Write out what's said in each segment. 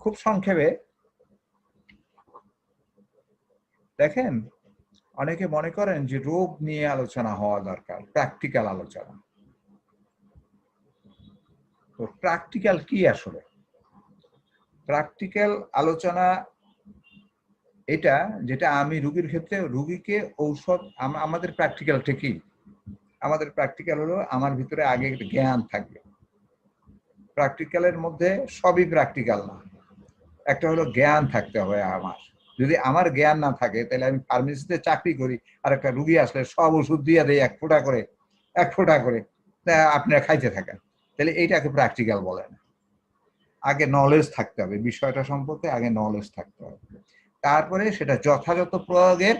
খুব সংক্ষেপে দেখেন, অনেকে মনে করেন যে রোগ নিয়ে আলোচনা হওয়া দরকার প্র্যাকটিক্যাল আলোচনা। তো প্র্যাকটিক্যাল কি আসলে? প্র্যাকটিক্যাল আলোচনা এটা যেটা আমি রুগীর ক্ষেত্রে, রুগীকে ঔষধ আমাদের প্র্যাকটিক্যালটা কি আমাদের প্র্যাকটিক্যাল হলো আমার ভিতরে আগে জ্ঞান থাকবে। প্র্যাকটিক্যালের মধ্যে সবই প্র্যাকটিক্যাল না। একটা হলো জ্ঞান থাকতে হবে আমার। যদি আমার জ্ঞান না থাকে, তাহলে আমি ফার্মেসিতে চাকরি করি, আর একটা রুগী আসলে সব ওষুধ দিয়ে দেয় এক ফোঁটা করে, এক ফোঁটা করে আপনারা খাইতে থাকেন। তাহলে এইটাকে প্র্যাকটিক্যাল বলে না। আগে নলেজ থাকতে হবে, বিষয়টা সম্পর্কে আগে নলেজ থাকতে হবে। তারপরে সেটা যথাযথ প্রয়োগের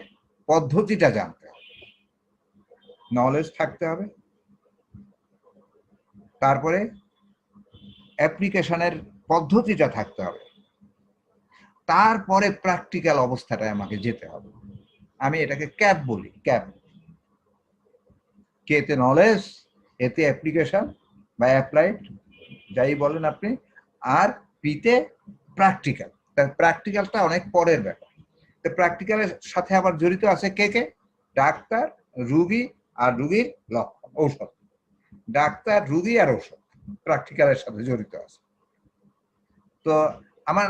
পদ্ধতিটা জানতে হবে। নলেজ থাকতে হবে। তারপরে অ্যাপ্লিকেশনের পদ্ধতিটা থাকতে হবে, তারপরে প্র্যাকটিক্যাল অবস্থাটায় আমাকে যেতে হবে। আমি এটাকে ক্যাপ বলি ক্যাপ কেতে নলেজ এতে অ্যাপ্লিকেশন বা অ্যাপ্লাইড যাই বলেন আপনি, আর পিতে প্র্যাকটিক্যাল প্র্যাকটিক্যালটা অনেক পরের ব্যাপার। তো প্র্যাকটিক্যালের সাথে আবার জড়িত আছে কে কে? ডাক্তার, রুগী আর রুগীর লক্ষণ, ঔষধ। ডাক্তার, রুগী আর ঔষধ। প্র্যাকটিক্যালের সাথে জড়িত আছে। তো আমার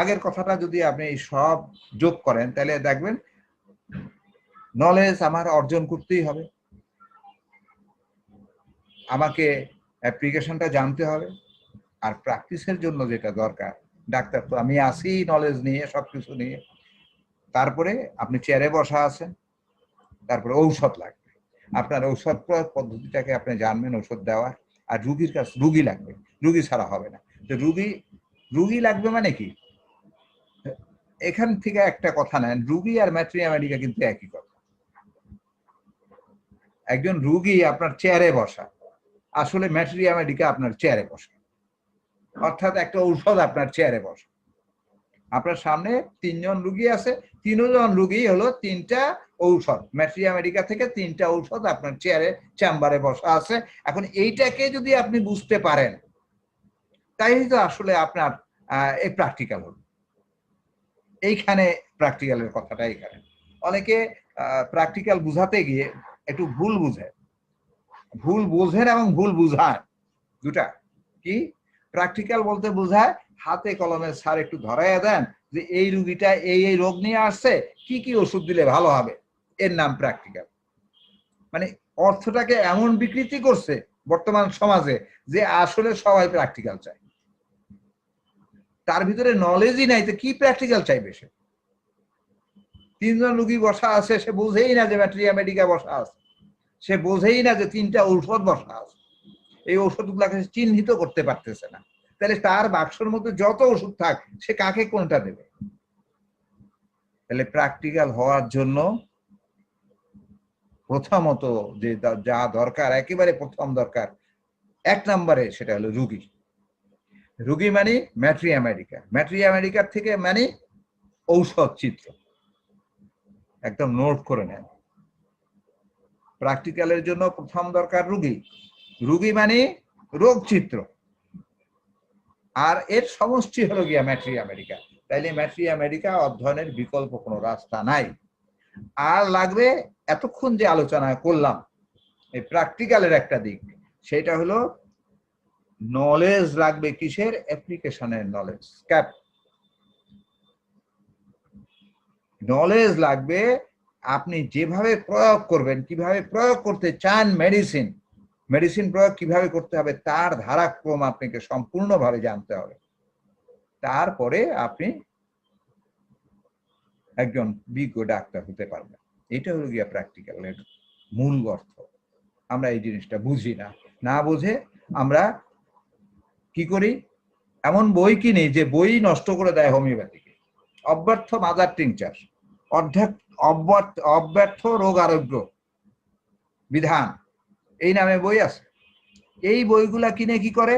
আগের কথাটা যদি আপনি সব যোগ করেন, তাহলে দেখবেন নলেজ আমার অর্জন করতেই হবে। আমাকে অ্যাপ্লিকেশনটা জানতে হবে, আর প্র্যাকটিসের জন্য যেটা দরকার, ডাক্তার তো আমি আসি নলেজ নিয়ে, সবকিছু নিয়ে। তারপরে আপনি চেয়ারে বসা আছেন, তারপরে ঔষধ লাগবে। আপনার ঔষধ পদ্ধতিটাকে আপনি জানবেন, ঔষধ দেওয়ার। আর রুগীর কাছ, রুগী লাগবে। রুগী ছাড়া হবে না। তো রুগী রুগী লাগবে মানে কি? এখান থেকে একটা কথা নেন, রুগী আর ম্যাট্রিয়া মেডিকা কিন্তু একই কথা। একজন রুগী আপনার চেয়ারে বসা, আসলে ম্যাটেরিয়া মেডিকা আপনার চেয়ারে বসা। অর্থাৎ একটা ঔষধ আপনার চেয়ারে বসা। আপনার সামনে তিনজন রুগী আছে। তিনজন রুগী হলো তিনটা ঔষধ। ম্যাট্রিয়া মেডিকা থেকে তিনটা ঔষধ আপনার চেয়ারে চেম্বারে বসা আছে। এখন এইটাকে যদি আপনি বুঝতে পারেন, তাই তো আসলে আপনার এই প্র্যাকটিক্যাল হল। এইখানে প্র্যাকটিক্যালের কথাটা এখানে অনেকে প্র্যাকটিক্যাল বুঝাতে গিয়ে একটু ভুল বুঝে। ভুল বোঝেন এবং ভুল বুঝায় দুটা। কি? প্র্যাকটিক্যাল বলতে বোঝায় হাতে কলমে স্যার একটু ধরাইয়া দেন যে এই রুগীটা এই এই রোগ নিয়ে আসছে, কি কি ওষুধ দিলে ভালো হবে? এর নাম প্র্যাকটিক্যাল মানে অর্থটাকে এমন বিকৃতি করছে বর্তমান সমাজে যে আসলে সবাই প্র্যাকটিক্যাল চায়। তার ভিতরে নলেজই নাই তো কি প্র্যাকটিক্যাল চাইবে সে। তিনজন রুগী বসা আছে, সে বোঝেই না যে ব্যাটারিয়া মেডিকা বসা আছে। সে বোঝেই না যে তিনটা ঔষধ বসা আছে। এই ওষুধগুলাকে চিহ্নিত করতে পারতেছে না। তাহলে তার বাক্সর মধ্যে যত ওষুধ থাক, সে কাকে কোনটা দেবে? তাহলে প্র্যাকটিক্যাল হওয়ার জন্য প্রথমত যে যা দরকার, একেবারে প্রথম দরকার, এক নম্বরে সেটা হলো রুগী। রুগী মানে ম্যাট্রি আমেরিকা। ম্যাট্রি আমেরিকার থেকে মানে ঔষধ চিত্র। একদম নোট করে নেন। প্র্যাকটিক্যালের জন্য প্রথম দরকার রুগী। রুগী মানে রোগ চিত্র। আর এর সমষ্টি হলো গিয়া ম্যাট্রি আমেরিকা। তাইলে ম্যাট্রি আমেরিকা অধ্যয়নের বিকল্প কোনো রাস্তা নাই। আর লাগবে এতক্ষণ যে আলোচনা করলাম, এই প্র্যাকটিক্যালের একটা দিক, সেটা হলো নলেজ লাগবে কিসের? অ্যাপ্লিকেশনের নলেজ ক্যাপ নলেজ লাগবে আপনি যেভাবে প্রয়োগ করবেন, কীভাবে প্রয়োগ করতে চান মেডিসিন মেডিসিন প্রয়োগ কীভাবে করতে হবে তার ধারাক্রম আপনাকে সম্পূর্ণভাবে জানতে হবে। তারপরে আপনি একজন বিজ্ঞ ডাক্তার হতে পারবেন। এটা হলো গিয়া প্র্যাকটিক্যালের মূল অর্থ। আমরা এই জিনিসটা বুঝি না। না বুঝে আমরা কি করি? এমন বই কিনি যে বই নষ্ট করে দেয় হোমিওপ্যাথিকে। অব্যর্থ মাদার টিংচার, অর্ধেক অব্যর্থ রোগ আরোগ্য বিধান। এই নামে বই আছে। এই বইগুলা কিনে কি করে?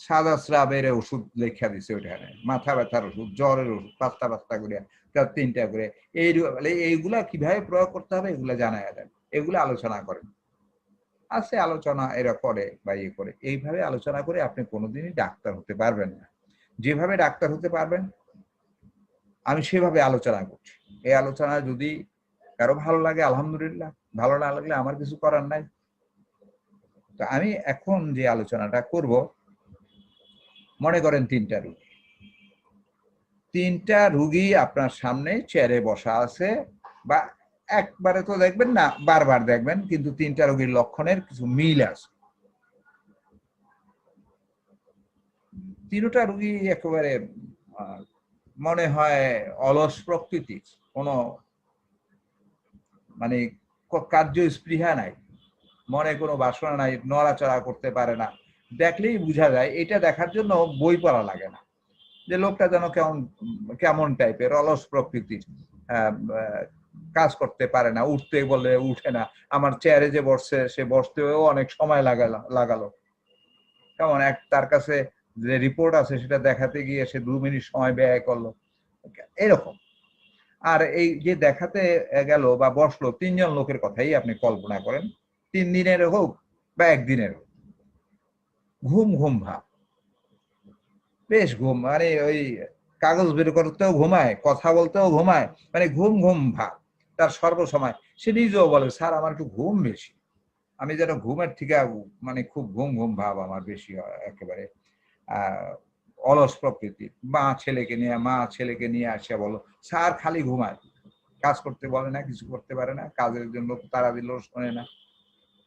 সাদা স্রাবের ওষুধ লেখা দিছে ওইখানে। মাথা ব্যথার ওষুধ, জ্বরের ওষুধ, পাঁচটা পাঁচটা করে তিনটা করে। এই এইগুলা কীভাবে প্রয়োগ করতে হবে এগুলা জানা যায় এগুলো আলোচনা করেন। আছে আলোচনা, এরা করে বা ইয়ে করে। এইভাবে আলোচনা করে আপনি কোনোদিনই ডাক্তার হতে পারবেন না। যেভাবে ডাক্তার হতে পারবেন, আমি সেভাবে আলোচনা করছি। এই আলোচনা যদি কারও ভালো লাগে, আলহামদুলিল্লাহ। ভালো না লাগলে আমার কিছু করার নাই। তো আমি এখন যে আলোচনাটা করব, মনে করেন তিনটা রুগী। তিনটা রুগী আপনার সামনে চেয়ারে বসা আছে বা একবারে তো দেখবেন না, বারবার দেখবেন, কিন্তু তিনটা রোগীর লক্ষণের কিছু মিল আছে। তিনটা রুগী একেবারে মনে হয় অলস প্রকৃতির। কোনো মানে কার্য স্পৃহা নাই। মনে কোনো বাসনা নাই, নড়াচড়া করতে পারে না। দেখলেই বোঝা যায়, এটা দেখার জন্য বই পড়া লাগে না। যে লোকটা যেন কেমন কেমন টাইপের অলস প্রকৃতির কাজ করতে পারে না, উঠতে বলে উঠে না। আমার চেয়ারে যে বসছে, সে বসতেও অনেক সময় লাগালো লাগালো। কেমন, এক তার কাছে যে রিপোর্ট আছে, সেটা দেখাতে গিয়ে সে দু মিনিট সময় ব্যয় করল। এরকম। আর এই যে দেখাতে গেল বা বসল তিনজন লোকের কথাই আপনি কল্পনা করেন। তিন দিনের হোক বা একদিনের হোক। ঘুম ঘুম ভাব। বেশ ঘুম মানে ওই কাগজ বের করতেও ঘুমায়, কথা বলতেও ঘুমায় মানে ঘুম ঘুম ভাব, তার সর্বসময়। সে নিজেও বলে, স্যার, আমার একটু ঘুম বেশি। আমি যেন ঘুমের থেকে মানে খুব ঘুম ঘুম ভাব আমার বেশি একেবারে। আহ অলস প্রকৃতির মা ছেলেকে নিয়ে, মা ছেলেকে নিয়ে আসে বলো, স্যার খালি ঘুমায়। কাজ করতে বলে না, কিছু করতে পারে না, কাজের জন্য তারা দিলেও শোনে না।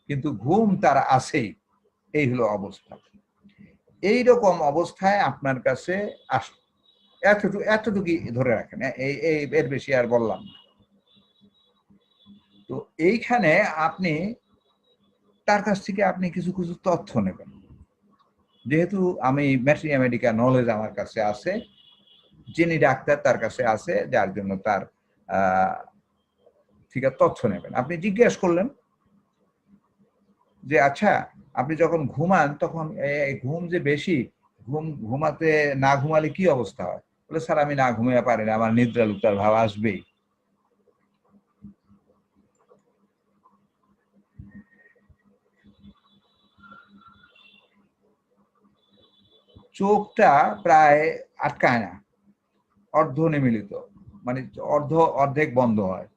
কিন্তু ঘুম তার আসেই। এই হলো অবস্থা। এই রকম অবস্থায় আপনার কাছে আস এতটুকু, এতটুকুই ধরে রাখেন। এই এই এর বেশি আর বললাম না। তো এইখানে আপনি, তার কাছ থেকে আপনি কিছু কিছু তথ্য নেবেন। যেহেতু আমি ম্যাট্রিয়া মেডিকা নলেজ আমার কাছে আছে, যিনি ডাক্তার তার কাছে আছে, যার জন্য তার ঠিক আছে, তথ্য নেবেন। আপনি জিজ্ঞেস করলেন যে আচ্ছা আপনি যখন ঘুমান, তখন ঘুম যে বেশি, ঘুম, ঘুমাতে না ঘুমালে কি অবস্থা হয়? বলে, স্যার, আমি না ঘুমিয়ে পারি না, আমার নিদ্রা ভাব আসবেই। চোখটা প্রায় আটকায় না। অর্ধ নিমিলিত। মানে অর্ধ, অর্ধেক বন্ধ হয়।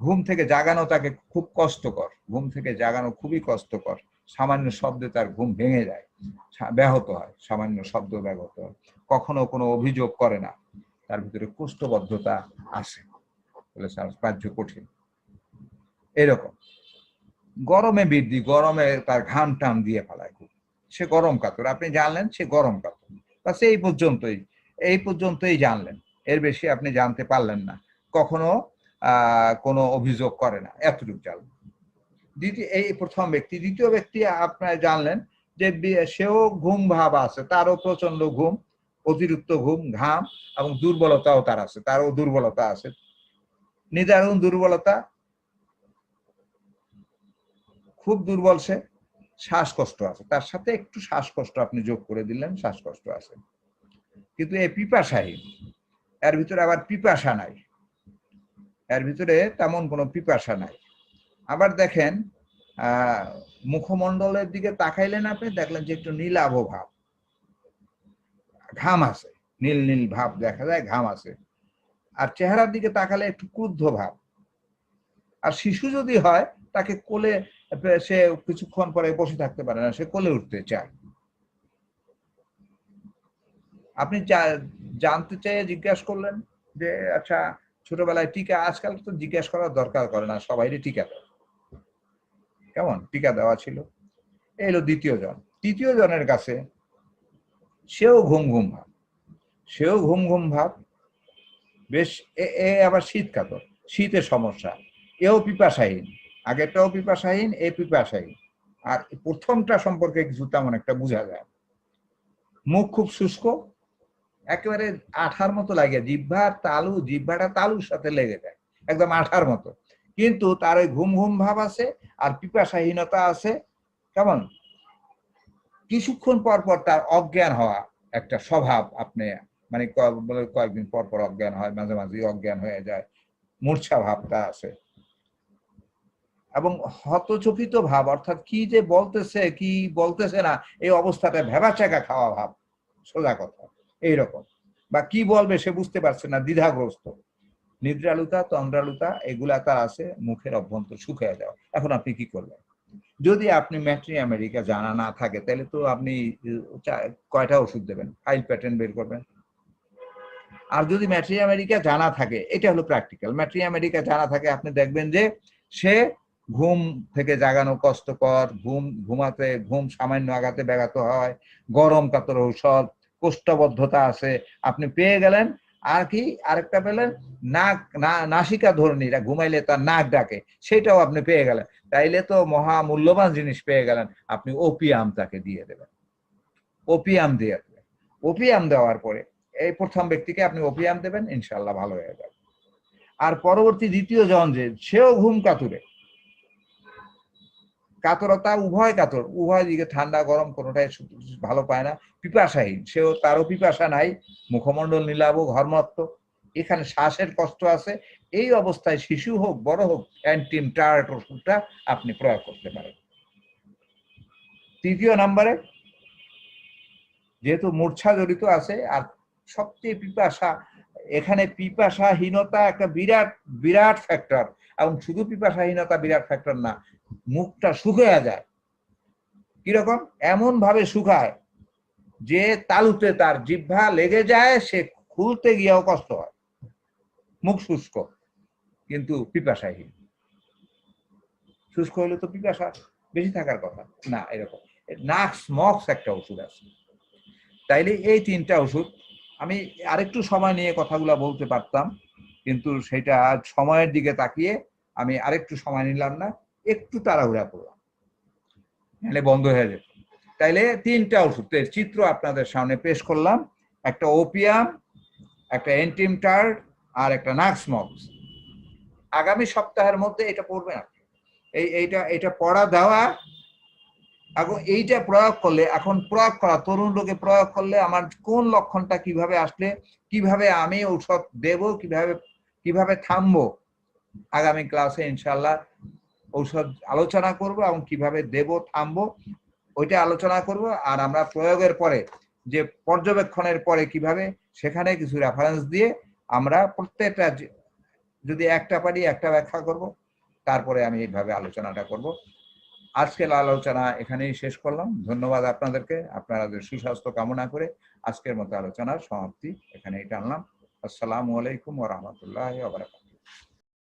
ঘুম থেকে জাগানো তাকে খুব কষ্টকর। ঘুম থেকে জাগানো খুবই কষ্টকর। সামান্য শব্দে তার ঘুম ভেঙে যায়। ব্যাহত হয়। সামান্য শব্দ ব্যাহত হয়। কখনো কোনো অভিযোগ করে না। তার ভিতরে কোষ্ঠবদ্ধতা আসে। বলে কার্য কঠিন। এরকম। গরমে বৃদ্ধি, গরমে তার ঘাম টাম দিয়ে ফেলায় খুব। সে গরম কাতর। আপনি জানলেন সে গরম কাতর। বাস এই পর্যন্তই এই পর্যন্তই জানলেন। এর বেশি আপনি জানতে পারলেন না। কখনো কোনো অভিযোগ করে না। এতটুকু জানলেন। দ্বিতীয়, এই প্রথম ব্যক্তি। দ্বিতীয় ব্যক্তি আপনার জানলেন যে সেও ঘুম ভাব আছে। তারও প্রচণ্ড ঘুম, অতিরিক্ত ঘুম, ঘাম এবং দুর্বলতাও তার আছে। তারও দুর্বলতা আছে। নিদারুণ দুর্বলতা। খুব দুর্বল সে। শ্বাসকষ্ট আছে। তার সাথে একটু শ্বাসকষ্ট আপনি যোগ করে দিলেন, শ্বাসকষ্ট আছে। কিন্তু এই পিপাসাহীন, এর ভিতরে আবার পিপাসা নাই। এর ভিতরে তেমন কোনো পিপাসা নাই। আবার দেখেন মুখমণ্ডলের দিকে তাকাইলেন আপনি, দেখলেন যে একটু নীলাভ ভাব। ঘাম আছে, নীল নীল ভাব দেখা যায়, ঘাম আছে। আর চেহারার দিকে তাকালে একটু ক্রুদ্ধ ভাব। আর শিশু যদি হয় তাকে কোলে, সে কিছুক্ষণ পরে বসে থাকতে পারে না, সে কোলে উঠতে চায়। আপনি জানতে চেয়ে জিজ্ঞাসা করলেন যে আচ্ছা ছোটবেলায় টিকা, আজকাল তো জিজ্ঞাসা করার দরকার করে না সবাই টিকা দেয়। কেমন? টিকা দেওয়া ছিল। এলো দ্বিতীয় জন। তৃতীয় জনের কাছে সেও ঘুম ঘুম ভাব। সেও ঘুম ঘুম ভাব। বেশ এ আবার শীত কাতর। শীতের সমস্যা। এও পিপাসাহীন। আগেরটাও পিপাসাহীন এ পিপাসাহীন। আর প্রথমটা সম্পর্কে কিছু তেমন একটা বোঝা যায়। মুখ খুব শুষ্ক, একেবারে আঠার মতো লাগে। জিহ্বার তালু, জিহ্বাটা তালুর সাথে লেগে যায়, একদম আঠার মতো। কিন্তু তার ওই ঘুম ঘুম ভাব আছে আর পিপাসাহীনতা আছে। কেমন? কিছুক্ষণ পর পর তার অজ্ঞান হওয়া একটা স্বভাব আপনি মানে কয়েকদিন পর পর অজ্ঞান হয়, মাঝে মাঝে অজ্ঞান হয়ে যায়। মূর্ছা ভাবটা আছে। এবং হতচকিত ভাব, অর্থাৎ কি যে বলতেছে, কি বলতেছে না, এই অবস্থাটা ভেবাচাকা খাওয়া ভাব, সোজা কথা, এইরকম। বা কি বলবে সে বুঝতে পারছে না, দ্বিধাগ্রস্ত। নিদ্রালুতা, তন্দ্রালুতা, এগুলা তার আছে, মুখের অভ্যন্তর শুকিয়ে যাওয়া। এখন আপনি কি করবেন? যদি আপনি ম্যাট্রি আমেরিকা জানা না থাকে, তাহলে তো আপনি কয়টা ওষুধ দেবেন? ফাইল প্যাটার্ন বের করবেন। আর যদি ম্যাট্রি আমেরিকা জানা থাকে, এটা হলো প্র্যাকটিক্যাল ম্যাট্রি আমেরিকা জানা থাকে, আপনি দেখবেন যে সে ঘুম থেকে জাগানো কষ্টকর, ঘুম, ঘুমাতে, ঘুম সামান্য আঘাতে ব্যাঘাত হয়, গরম কাতর ঔষধ, কোষ্ঠবদ্ধতা আছে, আপনি পেয়ে গেলেন, আর কি আরেকটা পেলেন? নাক নাসিকা ধরনীরা ঘুমাইলে তার নাক ডাকে, সেটাও আপনি পেয়ে গেলেন। তাইলে তো মহা মূল্যবান জিনিস পেয়ে গেলেন, আপনি ওপিয়াম তাকে দিয়ে দেবেন। ওপিয়াম দিয়ে দেবেন। ওপিয়াম দেওয়ার পরে এই প্রথম ব্যক্তিকে আপনি ওপিয়াম দেবেন ইনশাল্লাহ ভালো হয়ে যাবে। আর পরবর্তী দ্বিতীয় জন যে, সেও ঘুম কাতুরে। কাতরতা উভয় কাতর। উভয় দিকে ঠান্ডা, গরম কোনোটাই ভালো পায় না। পিপাসাহীন। সেও তারও পিপাসা নাই। মুখমণ্ডল নীলাভ, ঘর্মত্ব। এখানে শ্বাসের কষ্ট আছে। এই অবস্থায় শিশু হোক, বড় হোক, অ্যান্টিম টার্ট ওষুধটা আপনি প্রয়োগ করতে পারেন। তৃতীয় নম্বরে, যেহেতু মূর্ছা জড়িত আছে, আর সবচেয়ে পিপাসা এখানে পিপাসাহীনতা একটা বিরাট বিরাট ফ্যাক্টর এবং শুধু পিপাসাহীনতা বিরাট ফ্যাক্টর না, মুখটা শুকিয়ে যায়। কীরকম? এমন ভাবে শুকায় যে তালুতে তার জিহ্বা লেগে যায়, সে খুলতে গিয়েও কষ্ট হয়। মুখ শুষ্ক, কিন্তু পিপাসাহীন। শুষ্ক হলে তো পিপাসা বেশি থাকার কথা। না, এরকম। নাক্স মক্স একটা ওষুধ আছে। তাইলে এই তিনটা ওষুধ আমি আরেকটু সময় নিয়ে কথাগুলো বলতে পারতাম, কিন্তু সেটা সময়ের দিকে তাকিয়ে আমি আরেকটু সময় নিলাম না, একটু তাড়াহুড়া করলাম। নাহলে বন্ধ হয়ে যেত। তাইলে তিনটা ওষুধের চিত্র আপনাদের সামনে পেশ করলাম, একটা ওপিয়াম, একটা এন্টিমটার আর একটা নাক্সমক্স আগামী সপ্তাহের মধ্যে এটা পড়বেন আপনি। এই, এইটা এটা পড়া দেওয়া এখন এইটা প্রয়োগ করলে, এখন প্রয়োগ করা, তরুণ লোকে প্রয়োগ করলে আমার কোন লক্ষণটা কীভাবে আসলে, কীভাবে আমি ঔষধ দেব, কীভাবে কীভাবে থামবো? আগামী ক্লাসে ইনশাল্লাহ ঔষধ আলোচনা করব এবং কীভাবে দেব, থামবো, ওইটা আলোচনা করব। আর আমরা প্রয়োগের পরে, যে পর্যবেক্ষণের পরে কীভাবে, সেখানে কিছু রেফারেন্স দিয়ে আমরা প্রত্যেকটা যদি একটা পারি একটা ব্যাখ্যা করব, তারপরে আমি এইভাবে আলোচনাটা করব। আজকের আলোচনা এখানেই শেষ করলাম। ধন্যবাদ আপনাদেরকে। আপনাদের সুস্বাস্থ্য কামনা করে আজকের মতো আলোচনার সমাপ্তি এখানেই টানলাম। আসসালামু আলাইকুম ওয়া রাহমাতুল্লাহি ওয়া বারাকাতুহু।